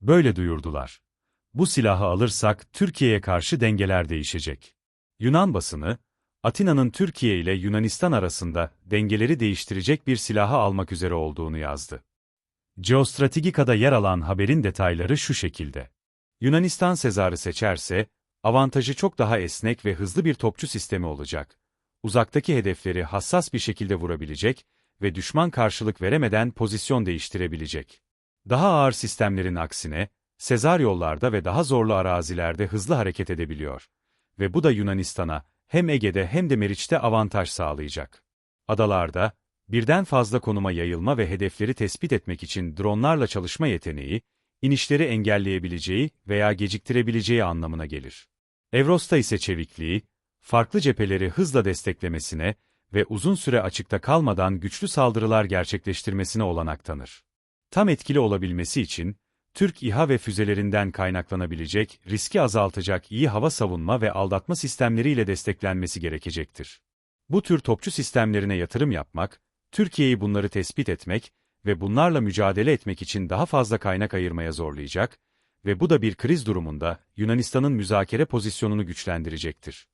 Böyle duyurdular. Bu silahı alırsak Türkiye'ye karşı dengeler değişecek. Yunan basını, Atina'nın Türkiye ile Yunanistan arasında dengeleri değiştirecek bir silahı almak üzere olduğunu yazdı. Geostrategika'da yer alan haberin detayları şu şekilde. Yunanistan Sezar'ı seçerse, avantajı çok daha esnek ve hızlı bir topçu sistemi olacak. Uzaktaki hedefleri hassas bir şekilde vurabilecek ve düşman karşılık veremeden pozisyon değiştirebilecek. Daha ağır sistemlerin aksine, Sezar yollarda ve daha zorlu arazilerde hızlı hareket edebiliyor. Ve bu da Yunanistan'a, hem Ege'de hem de Meriç'te avantaj sağlayacak. Adalarda, birden fazla konuma yayılma ve hedefleri tespit etmek için dronlarla çalışma yeteneği, inişleri engelleyebileceği veya geciktirebileceği anlamına gelir. Evros'ta ise çevikliği, farklı cepheleri hızla desteklemesine ve uzun süre açıkta kalmadan güçlü saldırılar gerçekleştirmesine olanak tanır. Tam etkili olabilmesi için, Türk İHA ve füzelerinden kaynaklanabilecek, riski azaltacak iyi hava savunma ve aldatma sistemleriyle desteklenmesi gerekecektir. Bu tür topçu sistemlerine yatırım yapmak, Türkiye'yi bunları tespit etmek ve bunlarla mücadele etmek için daha fazla kaynak ayırmaya zorlayacak ve bu da bir kriz durumunda Yunanistan'ın müzakere pozisyonunu güçlendirecektir.